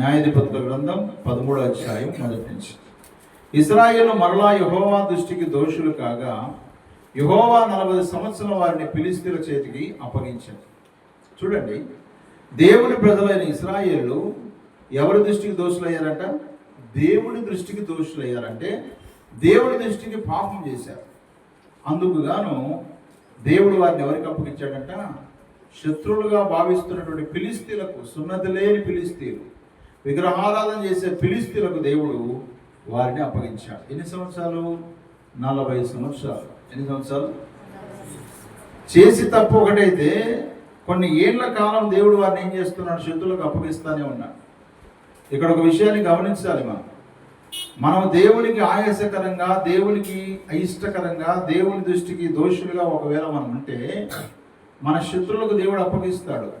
న్యాయాధిపతుల గ్రంథం పదమూడో అధ్యాయం మొదటి నుంచి. ఇస్రాయేల్ మరలా యహోవా దృష్టికి దోషులు కాగా యహోవా నలభై సంవత్సరం వారిని పిలిస్తీల చేతికి అప్పగించారు. చూడండి దేవుని ప్రజలైన ఇస్రాయేళ్ళు ఎవరి దృష్టికి దోషులయ్యారంట? దేవుని దృష్టికి దోషులయ్యారంటే దేవుని దృష్టికి పాపం చేశారు. అందుకు గాను దేవుడు వారిని ఎవరికి అప్పగించాడంట? శత్రువులుగా భావిస్తున్నటువంటి పిలిస్తీలకు సున్నతి లేని పిలిస్తీలు విగ్రహారాధన చేసే ఫిలిస్తీన్లకు దేవుడు వారిని అప్పగించాడు. ఎన్ని సంవత్సరాలు? నలభై సంవత్సరాలు. ఎన్ని సంవత్సరాలు? చేసి తప్పు ఒకటైతే కొన్ని ఏళ్ళ కాలం దేవుడు వారిని ఏం చేస్తున్నాడు? శత్రులకు అప్పగిస్తానే ఉన్నాడు. ఇక్కడ ఒక విషయాన్ని గమనించాలి మనం. మనం దేవునికి ఆయాసకరంగా దేవునికి అయిష్టకరంగా దేవుని దృష్టికి దోషులుగా ఒకవేళ మనం ఉంటే మన శత్రువులకు దేవుడు అప్పగిస్తాడు.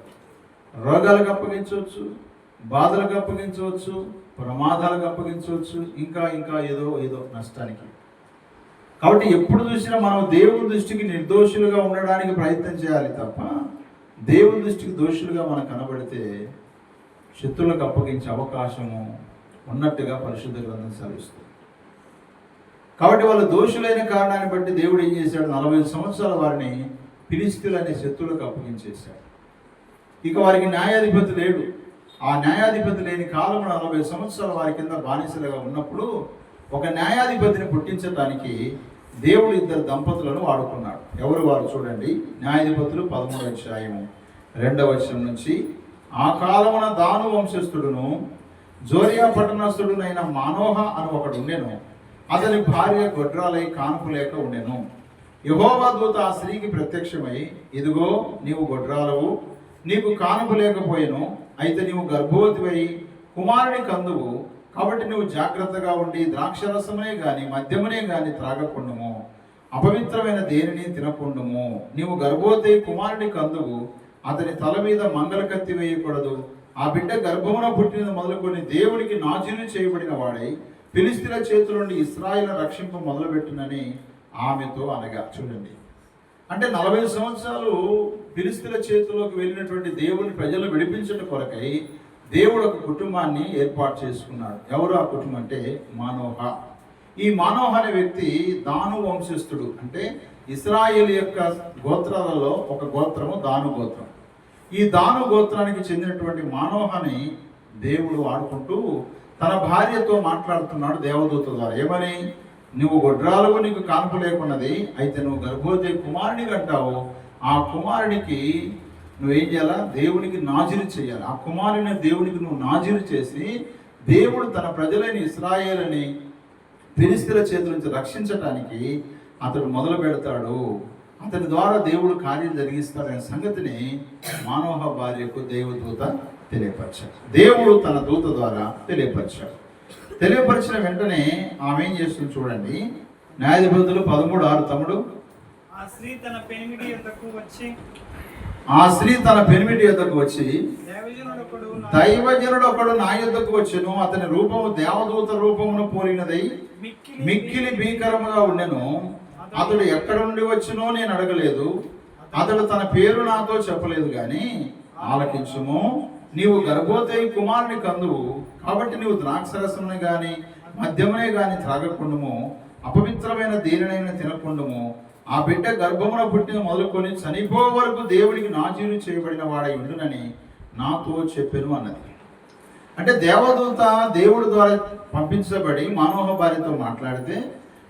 రోగాలకు అప్పగించవచ్చు. బాధలకు అప్పగించవచ్చు ప్రమాదాలకు అప్పగించవచ్చు ఇంకా ఇంకా ఏదో ఏదో నష్టానికి. కాబట్టి ఎప్పుడు చూసినా మనం దేవుని దృష్టికి నిర్దోషులుగా ఉండడానికి ప్రయత్నం చేయాలి తప్ప దేవుని దృష్టికి దోషులుగా మనం కనబడితే శత్రువులకు అప్పగించే అవకాశము ఉన్నట్టుగా పరిశుద్ధ గ్రంథం సెలవిస్తుంది. కాబట్టి వాళ్ళు దోషులైన కారణాన్ని బట్టి దేవుడు ఏం చేశాడు? నలభై సంవత్సరాల వారిని పిలిస్తులు అనే శత్రువులకు అప్పగించేశాడు. ఇక వారికి న్యాయాధిపతి లేడు. ఆ న్యాయాధిపతి లేని కాలంలో నలభై సంవత్సరాల వారి కింద బానిసలుగా ఉన్నప్పుడు ఒక న్యాయాధిపతిని పుట్టించడానికి దేవుడు ఇద్దరు దంపతులను వాడుకున్నాడు. ఎవరు వారు చూడండి. న్యాయాధిపతులు పదమూడు అధ్యాయము రెండవ వచనం నుంచి ఆ కాలమున దాను వంశస్థుడును జోరియా పట్టణస్థుడునైన మానోహ అని ఒకడు ఉండెను. అతని భార్య గొడ్రాలై కానుపు లేక ఉండెను. యహోవా దూత ఆ స్త్రీకి ప్రత్యక్షమై ఇదిగో నీవు గొడ్రాలవు నీకు కానుపు లేకపోయెను. అయితే నీవు గర్భవతివై కుమారుని కందువు. కాబట్టి నువ్వు జాగ్రత్తగా ఉండి ద్రాక్షరసమునే గాని మద్యమునే గాని త్రాగకుండుము. అపవిత్రమైన దేనిని తినకుండుము. నీవు గర్భవతి కుమారుని కందువు. అతని తల మీద మంగళ కత్తి వేయకూడదు. ఆ బిడ్డ గర్భమున పుట్టిన మొదలుకొని దేవునికి నాజీలు చేయబడిన వాడై ఫిలిస్తీన్ల చేతుల నుండి ఇస్రాయిల్ రక్షింప మొదలుపెట్టునని ఆమెతో అనగా. చూడండి. అంటే నలభై సంవత్సరాలు ఫిలిస్తీన్ల చేతిలోకి వెళ్ళినటువంటి దేవుని ప్రజలు విడిపించట కొరకై దేవుడు ఒక కుటుంబాన్ని ఏర్పాటు చేసుకున్నాడు. ఎవరు ఆ కుటుంబం అంటే మానోహ. ఈ మానోహ అనే వ్యక్తి దాను వంశస్థుడు. అంటే ఇస్రాయేల్ యొక్క గోత్రాలలో ఒక గోత్రము దాను గోత్రం. ఈ దాను గోత్రానికి చెందినటువంటి మానోహని దేవుడు వాడుకుంటూ తన భార్యతో మాట్లాడుతున్నాడు దేవదూత ద్వారా. ఏమని? నువ్వు గొడ్రాలకు నీకు కాన్పు లేకున్నది అయితే నువ్వు గర్భోదయ కుమారుని కంటావు ఆ కుమారుడికి నువ్వేం చేయాలా? దేవునికి నాజీరు చేయాలి? ఆ కుమారుని దేవునికి నువ్వు నాజీరు చేసి దేవుడు తన ప్రజలైన ఇస్రాయేలని ఫిలిస్తీన్ల చేతుల నుంచి రక్షించటానికి అతడు మొదలు పెడతాడు. అతని ద్వారా దేవుడు కార్యం జరిగిస్తాడనే సంగతిని మానవ భార్యకు దేవదూత తెలియపరిచాడు. దేవుడు తన దూత ద్వారా తెలియపరిచాడు. తెలియపరిచిన వెంటనే ఆమె ఏం చేస్తుంది చూడండి. న్యాయాధిపతులు పదమూడు ఆరు తమ్ముడు స్త్రీ తన పెనిమిటి యొద్దకు వచ్చి ఆ స్త్రీ తన పెనిమిటి యొద్దకు వచ్చి దైవజనుడు ఒకడు నా యొద్దకు వచ్చెను. అతని రూపము దేవదూత రూపమును పోలినదై మిక్కిలి భీకరముగా ఉండెను. అతడు ఎక్కడ నుండి వచ్చినో నేను అడగలేదు. అతడు తన పేరు నాతో చెప్పలేదు గాని ఆలకించుము. నీవు గర్భవతి కుమారుని కందువు. కాబట్టి నీవు ద్రాక్షరసముని గాని మద్యమునే గాని త్రాగకుండుము. అపవిత్రమైన దేనినైనా తినకుండుము. ఆ బిడ్డ గర్భమున పుట్టిన మొదలుకొని చనిపో వరకు దేవుడికి నాజీలు చేయబడిన వాడై ఉండునని నాతో చెప్పాను అన్నది. అంటే దేవదూత దేవుడి ద్వారా పంపించబడి మానవ భార్యతో మాట్లాడితే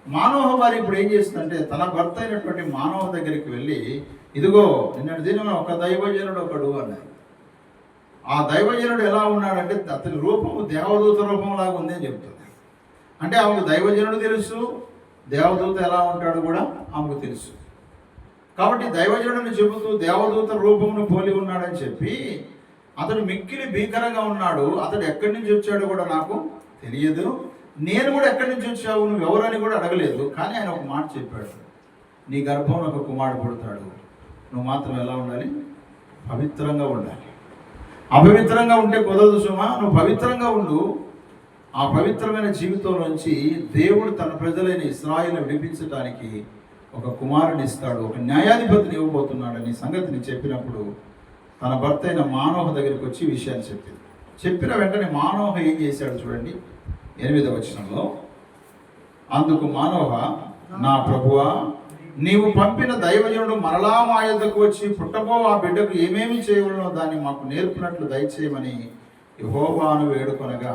మానవ భార్య ఇప్పుడు ఏం చేస్తుందంటే తన భర్త అయినటువంటి మానవ దగ్గరికి వెళ్ళి ఇదిగో నిన్నటి దినం ఒక దైవజనుడు ఒకడు అన్నది. ఆ దైవజనుడు ఎలా ఉన్నాడంటే అతని రూపము దేవదూత రూపం లాగా ఉంది అని చెప్తుంది అంటే ఆమెకు దైవజనుడు తెలుసు దేవదూత ఎలా ఉంటాడో కూడా ఆమెకు తెలుసు. కాబట్టి దైవజనుడిని చెబుతూ దేవదూత రూపమును పోలి ఉన్నాడని చెప్పి అతడు మిక్కిలి భీకరంగా ఉన్నాడు అతడు ఎక్కడి నుంచి వచ్చాడో కూడా నాకు తెలియదు. నేను కూడా ఎక్కడి నుంచి వచ్చావు? నువ్వు ఎవరని కూడా అడగలేదు. కానీ ఆయన ఒక మాట చెప్పాడు. నీ గర్భంలో ఒక కుమారుడు పుడతాడు. నువ్వు మాత్రం ఎలా ఉండాలి? పవిత్రంగా ఉండాలి. అపవిత్రంగా ఉంటే కుదరదు సుమా. నువ్వు పవిత్రంగా ఉండు. ఆ పవిత్రమైన జీవితం నుంచి దేవుడు తన ప్రజలైన ఇస్రాయిల్ని విడిపించడానికి ఒక కుమారుని ఇస్తాడు ఒక న్యాయాధిపతిని ఇవ్వబోతున్నాడని సంగతిని చెప్పినప్పుడు తన భర్త అయిన మానవ దగ్గరికి వచ్చి విషయాన్ని చెప్పింది. చెప్పిన వెంటనే మానోహ ఏం చేశాడు చూడండి ఎనిమిదవ వచనంలో అందుకు మానోహ నా ప్రభువా నీవు పంపిన దైవజనుడు మరలా మా యొద్దకు వచ్చి పుట్టబో ఆ బిడ్డకు ఏమేమి చేయవలనో దాన్ని మాకు నేర్పినట్లు దయచేయమని యహోవాను వేడుకొనగా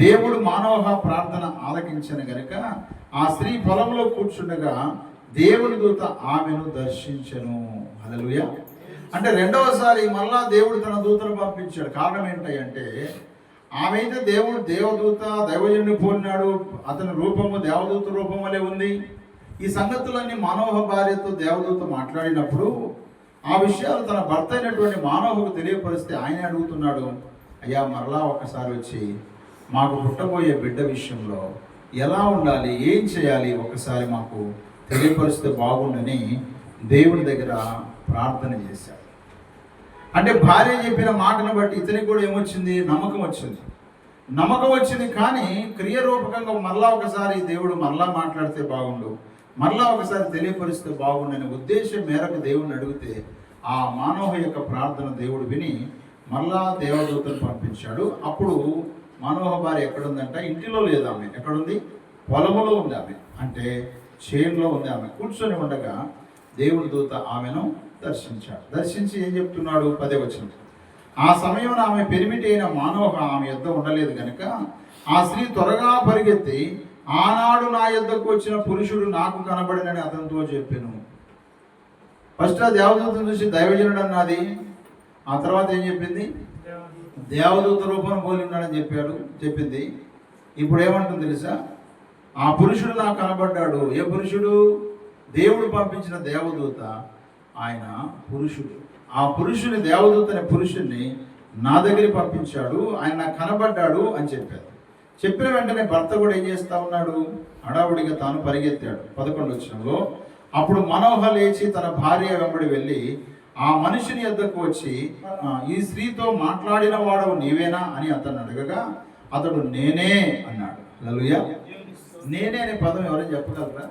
దేవుడు మానవ ప్రార్థన ఆలకించిన గనుక ఆ స్త్రీ పొలంలో కూర్చుండగా దేవుని దూత ఆమెను దర్శించను. అదలుయ అంటే రెండవసారి మళ్ళా దేవుడు తన దూతను పంపించాడు. కారణం ఏంటంటే ఆమె అయితే దేవుడు దేవదూత దైవజనుడిని పోలినాడు. అతని రూపము దేవదూత రూపం వలె ఉంది. ఈ సంగతులన్నీ మానవ భార్యతో దేవదూత మాట్లాడినప్పుడు ఆ విషయాలు తన భర్త అయినటువంటి మానవకు తెలియపరిస్తే ఆయన అడుగుతున్నాడు అయ్యా మరలా ఒక్కసారి వచ్చి మాకు పుట్టబోయే బిడ్డ విషయంలో ఎలా ఉండాలి ఏం చేయాలి ఒకసారి మాకు తెలియపరిస్తే బాగుండని దేవుని దగ్గర ప్రార్థన చేశాడు అంటే భార్య చెప్పిన మాటను బట్టి ఇతనికి కూడా ఏమొచ్చింది? నమ్మకం వచ్చింది. నమ్మకం వచ్చింది కానీ క్రియరూపకంగా మరలా ఒకసారి దేవుడు మరలా మాట్లాడితే బాగుండు మరలా ఒకసారి తెలియపరిస్తే బాగుండని ఉద్దేశం మేరకు దేవుడిని అడిగితే ఆ మానవ యొక్క ప్రార్థన దేవుడు విని మరలా దేవదూతను పంపించాడు. అప్పుడు మానవ భార్య ఎక్కడుందంట? ఇంటిలో లేదు ఆమె. ఎక్కడుంది? పొలములో ఉంది ఆమె. అంటే చేనులో ఉంది ఆమె. కూర్చొని ఉండగా దేవుడి దూత ఆమెను దర్శించాడు. దర్శించి ఏం చెప్తున్నాడు? పదే వచ్చిన ఆ సమయంలో ఆమె పెరిమిటి అయిన మానవ ఆమె యొద్ద ఉండలేదు కనుక ఆ స్త్రీ త్వరగా పరిగెత్తి ఆనాడు నా యుద్ధకు వచ్చిన పురుషుడు నాకు కనబడినని అతనితో చెప్పాను. ఫస్ట్ ఆ దేవదూతను చూసి దైవజనుడు అన్నది ఆ తర్వాత ఏం చెప్పింది? దేవదూత రూపం పోలి ఉన్నాడని చెప్పాడు చెప్పింది. ఇప్పుడు ఏమంటుంది తెలుసా? ఆ పురుషుడు నాకు కనబడ్డాడు. ఏ పురుషుడు? దేవుడు పంపించిన దేవదూత ఆయన పురుషుడు. ఆ పురుషుని దేవదూత అనే పురుషుణ్ణి నా దగ్గరికి పంపించాడు ఆయన నాకు కనబడ్డాడు అని చెప్పారు చెప్పిన వెంటనే భర్త కూడా ఏం చేస్తా ఉన్నాడు? హడావుడిగా తాను పరిగెత్తాడు. పదకొండు వచ్చినంలో అప్పుడు మనోహ లేచి తన భార్య వెంబడి వెళ్ళి ఆ మనిషిని ఎద్దకు వచ్చి ఈ స్త్రీతో మాట్లాడిన వాడవు నీవేనా అని అతను అడగగా అతడు నేనే అన్నాడు. లలుయ నేనే అనే పదం ఎవరైనా చెప్పగలరా?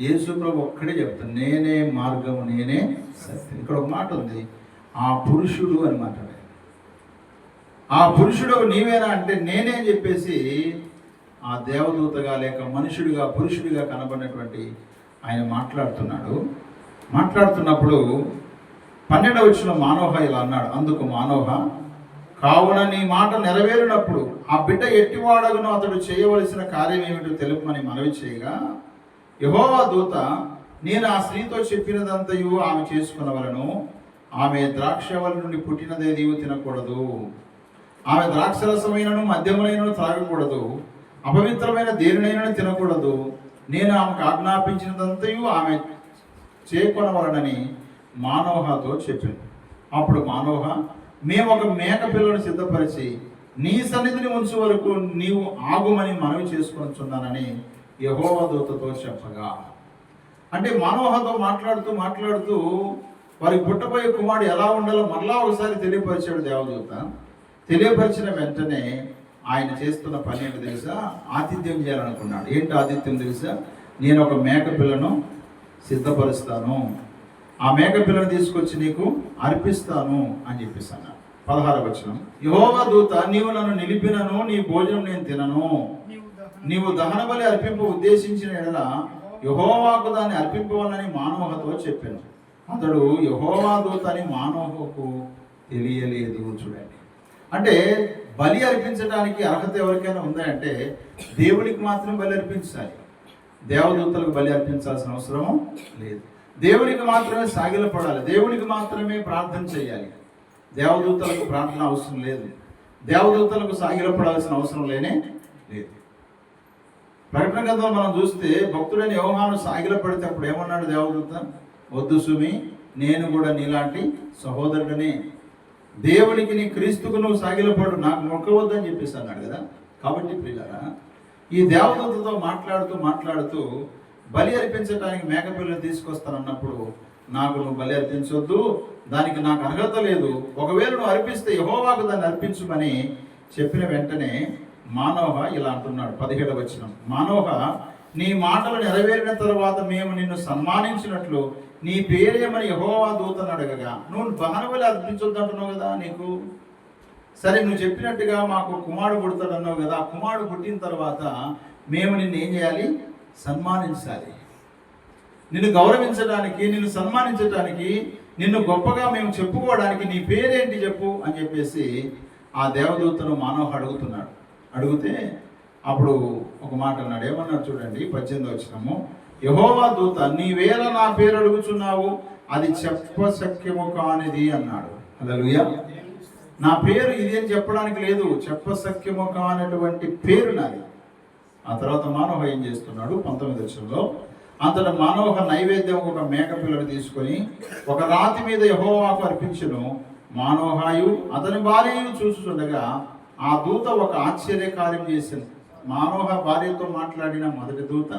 యేసుప్రభు ఒక్కడే చెప్తాను నేనే మార్గం నేనే సత్యం. ఇక్కడ ఒక మాట ఉంది ఆ పురుషుడు అని మాట్లాడారు. ఆ పురుషుడు నీవేనా అంటే నేనే చెప్పేసి ఆ దేవదూతగా లేక మనుషుడిగా పురుషుడిగా కనబడినటువంటి ఆయన మాట్లాడుతున్నాడు. మాట్లాడుతున్నప్పుడు పన్నెండవ వచ్చిన మానోహ ఇలా అన్నాడు. అందుకు మానోహ కావున నీ మాట నెరవేరినప్పుడు ఆ బిడ్డ ఎట్టివాడగును అతడు చేయవలసిన కార్యం ఏమిటో తెలుపమని మనవి చేయగా యహోవా దూత నేను ఆ స్త్రీతో చెప్పినదంతయు ఆమె చేసుకునవలను ఆమె ద్రాక్షవల నుండి పుట్టినదేదియు తినకూడదు. ఆమె ద్రాక్షరసమైనను మద్యములైనను త్రాగకూడదు. అపవిత్రమైన దేనినైనా తినకూడదు. నేను ఆమెకు ఆజ్ఞాపించినదంతయు ఆమె చేకొనవలనని మానవహతో చెప్పింది అప్పుడు మానవహ మేము ఒక మేక పిల్లను సిద్ధపరిచి నీ సన్నిధిని ఉంచు వరకు నీవు ఆగుమని మనవి చేసుకొనిచున్నానని యహోవ దూతతో చెప్పగా. అంటే మానవహతో మాట్లాడుతూ మాట్లాడుతూ వారి పుట్టబోయే కుమారుడు ఎలా ఉండాలో మరలా ఒకసారి తెలియపరిచాడు దేవదూత. తెలియపరిచిన వెంటనే ఆయన చేస్తున్న పని ఏంటి తెలుసా? ఆతిథ్యం చేయాలనుకున్నాడు. ఏంటి ఆతిథ్యం తెలుసా? నేను ఒక మేక పిల్లను సిద్ధపరుస్తాను. ఆ మేక పిల్లను తీసుకొచ్చి నీకు అర్పిస్తాను అని చెప్పేసి అన్నాడు. పదహార వచనం. యహోవా దూత నీవు నన్ను నిలిపినను నీ భోజనం నేను తినను. నీవు దహన బలి అర్పింపు ఉద్దేశించిన ఎడల యహోవాకు దాన్ని అర్పింపవాలని మానవహతో చెప్పాను. అతడు యహోవా దూత అని మానవకు తెలియలేదు చూడండి. అంటే బలి అర్పించడానికి అర్హత ఎవరికైనా ఉందా అంటే దేవుడికి మాత్రం బలి అర్పించాలి. దేవదూతలకు బలి అర్పించాల్సిన అవసరం లేదు. దేవునికి మాత్రమే సాగిలపడాలి దేవునికి మాత్రమే ప్రార్థన చేయాలి. దేవదూతలకు ప్రార్థన అవసరం లేదు. దేవదూతలకు సాగిలపడాల్సిన అవసరం లేనే లేదు. ప్రకటన గతంలో మనం చూస్తే భక్తుడైన యోహాను సాగిల పడితే అప్పుడు ఏమన్నాడు దేవదూత? వద్దు సుమి నేను కూడా నీలాంటి సహోదరుడనే. దేవునికి నీ క్రీస్తుకు నువ్వు సాగిలపడు నాకు మొక్కవద్దని చెప్పేసి అన్నాడు కదా. కాబట్టి పిల్లరా ఈ దేవదూతతో మాట్లాడుతూ మాట్లాడుతూ బలి అర్పించడానికి మేకపిల్లని తీసుకొస్తానన్నప్పుడు నాకు నువ్వు బలి అర్పించొద్దు దానికి నాకు అర్హత లేదు. ఒకవేళ నువ్వు అర్పిస్తే యహోవాకు దాన్ని అర్పించుమని చెప్పిన వెంటనే మానవ ఇలా అంటున్నాడు పదిహేడు వచ్చిన మానవ నీ మాటలు నెరవేరిన తర్వాత మేము నిన్ను సన్మానించినట్లు నీ పేరేమని యహోవా దూతను అడగగా నువ్వు బహనబలి అర్పించొద్దు అంటున్నావు కదా నీకు? సరే నువ్వు చెప్పినట్టుగా మాకు కుమారుడు పుడతాడు అన్నావు కదా ఆ కుమారుడు పుట్టిన తర్వాత మేము నిన్ను ఏం చేయాలి? సన్మానించాలి. నిన్ను గౌరవించడానికి నిన్ను సన్మానించడానికి నిన్ను గొప్పగా మేము చెప్పుకోవడానికి నీ పేరేంటి చెప్పు అని చెప్పేసి ఆ దేవదూతను మానవ అడుగుతున్నాడు. అడిగితే అప్పుడు ఒక మాట అన్నాడు ఏమన్నాడు చూడండి పద్దెనిమిది వచ్చినము యహోవా దూత నీవేళ నా పేరు అడుగుచున్నావు అది చెప్పశక్యము కానిది అన్నాడు. హల్లెలూయా. నా పేరు ఇది అని చెప్పడానికి లేదు చెప్పశక్యము కానటువంటి పేరు నాది. ఆ తర్వాత మానవ ఏం చేస్తున్నాడు పంతొమ్మిది వచ్చంలో అంతట మానవ నైవేద్యం ఒక మేకపిల్లను తీసుకొని ఒక రాతి మీద యహోవాకు అర్పించను. మానోహాయు అతని భార్యను చూస్తుండగా ఆ దూత ఒక ఆశ్చర్య కార్యం చేసింది. మానోహ భార్యతో మాట్లాడిన మొదటి దూత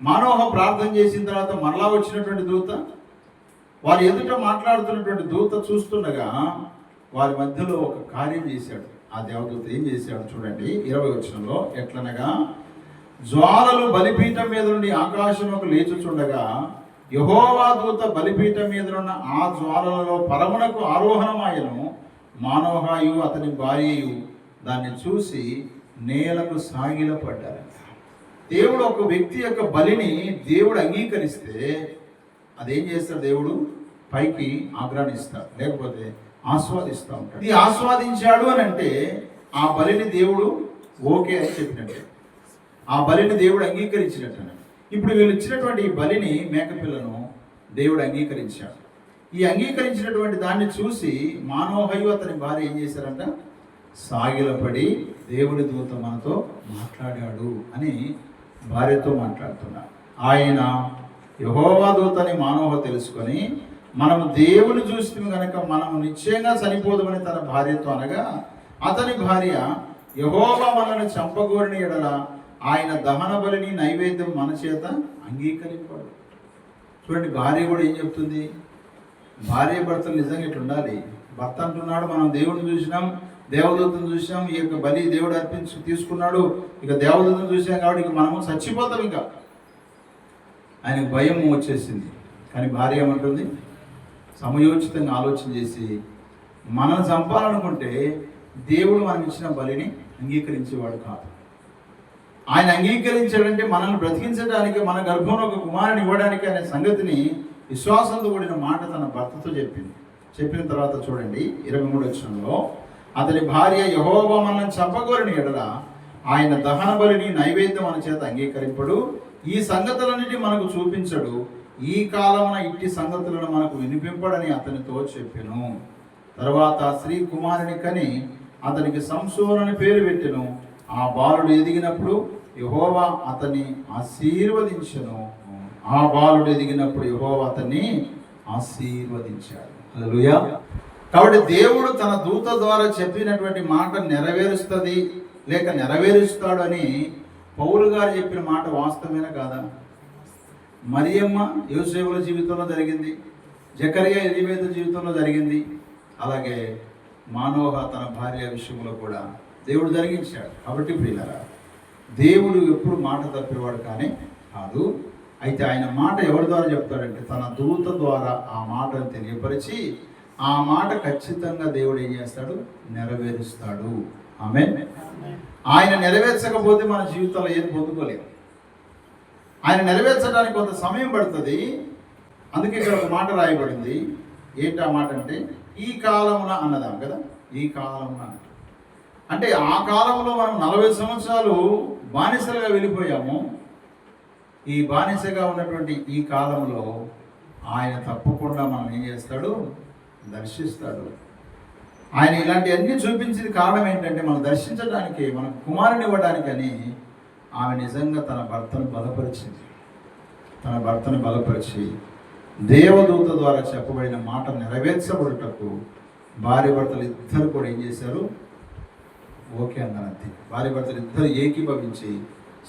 మానోహ ప్రార్థన చేసిన తర్వాత మరలా వచ్చినటువంటి దూత వారి ఎదుట మాట్లాడుతున్నటువంటి దూత చూస్తుండగా వారి మధ్యలో ఒక కార్యం చేశాడు. ఆ దేవదూత ఏం చేశాడు చూడండి ఇరవై వచనంలో ఎట్లనగా జ్వాలలు బలిపీఠం మీద నుండి ఆకాశంలోకి లేచుచుండగా యహోవా దూత బలిపీఠం మీద ఉన్న ఆ జ్వాలలలో పరమునకు ఆరోహణమాయను మానవహాయు అతని భార్యయు దాన్ని చూసి నేలకు సాగిలపడ్డారు దేవుడు ఒక వ్యక్తి యొక్క బలిని దేవుడు అంగీకరిస్తే అదేం చేస్తాడు దేవుడు? పైకి ఆగ్రానిస్తాడు లేకపోతే ఆస్వాదిస్తూ ఉంటాడు ఇది ఆస్వాదించాడు అని అంటే ఆ బలిని దేవుడు ఓకే అని చెప్పినట్టు. ఆ బలిని దేవుడు అంగీకరించినట్టు ఇప్పుడు వీళ్ళు ఇచ్చినటువంటి ఈ బలిని మేకపిల్లను దేవుడు అంగీకరించాడు. ఈ అంగీకరించినటువంటి దాన్ని చూసి మానోహయు అతని భార్య ఏం చేశారంట? సాగిలపడి దేవుని దూత మనతో మాట్లాడాడు అని భార్యతో మాట్లాడుతున్నాడు ఆయన యహోవా దూతని మానవ తెలుసుకొని మనము దేవుని చూస్తే కనుక మనము నిశ్చయంగా చనిపోదామని తన భార్యతో అనగా అతని భార్య యహోవా మనల్ని చంపగోరిని ఎడల ఆయన దహన బలిని నైవేద్యం మన చేత అంగీకరింపాడు చూడండి భార్య కూడా ఏం చెప్తుంది? భార్య భర్తలు నిజంగా ఇట్లా ఉండాలి. భర్త అంటున్నాడు మనం దేవుడిని చూసినాం దేవదూతను చూసాం ఈ యొక్క బలి దేవుడు అర్పించి తీసుకున్నాడు ఇక దేవదూతను చూసాం కాబట్టి ఇక మనము చచ్చిపోతాం ఇంకా. ఆయనకు భయం వచ్చేసింది. కానీ భార్య ఏమంటుంది? సమయోచితంగా ఆలోచన చేసి మనం చంపాలనుకుంటే దేవుడు మనం ఇచ్చిన బలిని అంగీకరించేవాడు కాదు. ఆయన అంగీకరించాడంటే మనల్ని బ్రతికించడానికి మన గర్భంలో ఒక కుమారుని ఇవ్వడానికి అనే సంగతిని విశ్వాసంతో కూడిన మాట తన భర్తతో చెప్పింది. చెప్పిన తర్వాత చూడండి ఇరవై మూడు వచ్చంలో అతని భార్య యహోబా మనల్ని చంపకూరని ఎడల ఆయన దహన బలిని నైవేద్యం మన చేత అంగీకరింపడు. ఈ సంగతులన్నిటి మనకు చూపించడు. ఈ కాలమున ఇట్టి సంగతులను మనకు వినిపింపడని అతనితో చెప్పెను. తర్వాత శ్రీ కుమారుని కని అతనికి సంసోనని పేరు పెట్టెను. ఆ బాలుడు ఎదిగినప్పుడు యహోవా అతన్ని ఆశీర్వదించను. ఆ బాలుడు ఎదిగినప్పుడు యహోవా అతన్ని ఆశీర్వదించాడు. కాబట్టి దేవుడు తన దూత ద్వారా చెప్పినటువంటి మాట నెరవేరుస్తుంది లేక నెరవేరుస్తాడు అని పౌలు గారు చెప్పిన మాట వాస్తవమేనా కాదా? మరియమ్మ యోసేపుల జీవితంలో జరిగింది జకరియా ఎలివేద జీవితంలో జరిగింది అలాగే మానోహ తన భార్య విషయంలో కూడా దేవుడు జరిగించాడు. కాబట్టి ప్రియులరా దేవుడు ఎప్పుడు మాట తప్పేవాడు కానీ కాదు. అయితే ఆయన మాట ఎవరి ద్వారా చెప్తాడంటే తన దూత ద్వారా ఆ మాటను తెలియపరిచి ఆ మాట ఖచ్చితంగా దేవుడు ఏం చేస్తాడు? నెరవేరుస్తాడు. ఆమె ఆయన నెరవేర్చకపోతే మన జీవితంలో ఏది పొందుకోలేము ఆయన నెరవేర్చడానికి కొంత సమయం పడుతుంది. అందుకే ఇక్కడ ఒక మాట రాయబడింది. ఏంటి ఆ మాట అంటే ఈ కాలమున అన్నదాం కదా? ఈ కాలమున అంటే ఆ కాలంలో మనం నలభై సంవత్సరాలు బానిసలుగా వెళ్ళిపోయాము. ఈ బానిసగా ఉన్నటువంటి ఈ కాలంలో ఆయన తప్పకుండా మనం ఏం చేస్తాడు? దర్శిస్తాడు. ఆయన ఇలాంటివన్నీ చూపించిన కారణం ఏంటంటే మనం దర్శించడానికి మన కుమారుని ఇవ్వడానికని ఆమె నిజంగా తన భర్తను బలపరిచింది. తన భర్తను బలపరిచి దేవదూత ద్వారా చెప్పబడిన మాట నెరవేర్చబడుటకు భార్య భర్తలు ఇద్దరు కూడా ఏం చేశారు? ఓకే అన్నారు అంతే. భార్య భర్తలు ఇద్దరు ఏకీభవించి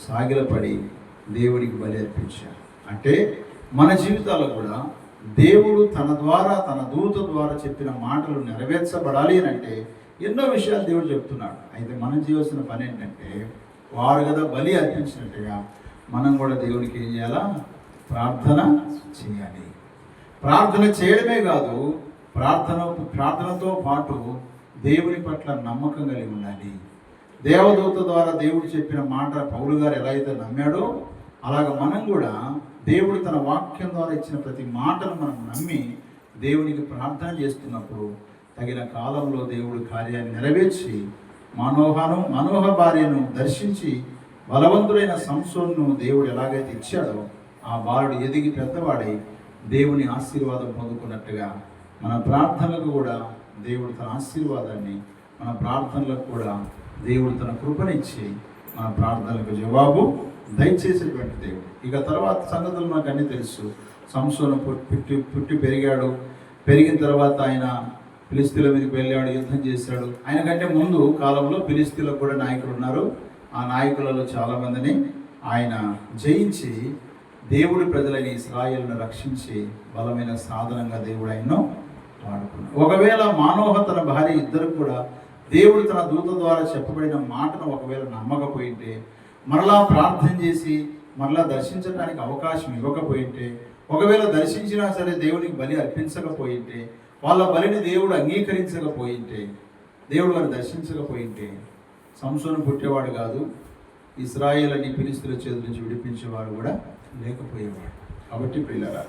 సాగిలపడి దేవుడికి బలి అర్పించారు. అంటే మన జీవితాల్లో కూడా దేవుడు తన ద్వారా తన దూత ద్వారా చెప్పిన మాటలు నెరవేర్చబడాలి అని అంటే ఎన్నో విషయాలు దేవుడు చెప్తున్నాడు. అయితే మనం చేయవలసిన పని ఏంటంటే వారు కదా బలి అర్పించినట్టుగా మనం కూడా దేవునికి ఏం చేయాలా? ప్రార్థన చేయాలి. ప్రార్థన చేయడమే కాదు ప్రార్థన ప్రార్థనతో పాటు దేవుని పట్ల నమ్మకం కలిగి ఉండాలి. దేవదూత ద్వారా దేవుడు చెప్పిన మాట పౌలు గారు ఎలా అయితే నమ్మాడో అలాగ మనం కూడా దేవుడు తన వాక్యం ద్వారా ఇచ్చిన ప్రతి మాటను మనం నమ్మి దేవునికి ప్రార్థన చేస్తున్నప్పుడు తగిన కాలంలో దేవుడు కార్యాన్ని నెరవేర్చి మనోహను మనోహ భార్యను దర్శించి బలవంతుడైన సంసోన్ను దేవుడు ఎలాగైతే ఇచ్చాడో ఆ బాలుడు ఎదిగి పెద్దవాడై దేవుని ఆశీర్వాదం పొందుకున్నట్టుగా మన ప్రార్థనలకు కూడా దేవుడు తన ఆశీర్వాదాన్ని మన ప్రార్థనలకు కూడా దేవుడు తన కృపనిచ్చి మన ప్రార్థనలకు జవాబు దయచేసేటువంటి దేవుడు. ఇక తర్వాత సంగతులు మనకు అన్నీ తెలుసు. సంసోను పుట్టి పుట్టి పుట్టి పెరిగాడు. పెరిగిన తర్వాత ఆయన ఫిలిస్తీన్ల మీదకి వెళ్ళాడు యుద్ధం చేశాడు. ఆయన కంటే ముందు కాలంలో ఫిలిస్తీన్లకు కూడా నాయకులు ఉన్నారు. ఆ నాయకులలో చాలా మందిని ఆయన జయించి దేవుడి ప్రజలని ఇస్రాయేల్ను రక్షించి బలమైన సాధనంగా దేవుడు ఆయన్ను వాడుకున్నాడు. ఒకవేళ మానోహ తన భార్య ఇద్దరు కూడా దేవుడు తన దూత ద్వారా చెప్పబడిన మాటను ఒకవేళ నమ్మకపోయింటే మరలా ప్రార్థన చేసి మరలా దర్శించడానికి అవకాశం ఇవ్వకపోయింటే ఒకవేళ దర్శించినా సరే దేవునికి బలి అర్పించకపోయింటే వాళ్ళ బలిని దేవుడు అంగీకరించకపోయింటే దేవుడు వారిని దర్శించకపోయింటే సంసోను పుట్టేవాడు కాదు ఇస్రాయేల్ అని పిలిస్తుల చేతుల నుంచి విడిపించేవాడు కూడా లేకపోయేవాడు. కాబట్టి పిల్లరా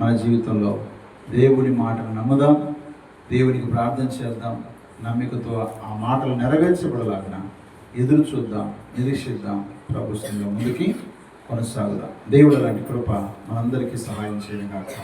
మన జీవితంలో దేవుని మాటను నమ్ముదాం దేవునికి ప్రార్థన చేద్దాం నమ్మికతో ఆ మాటలు నెరవేర్చబడలాగిన ఎదురు చూద్దాం నిరీక్షిద్దాం ప్రభుత్వంలో ముందుకి కొనసాగుదాం. దేవుడు లాంటి కృప మనందరికీ సహాయం చేయడం కాక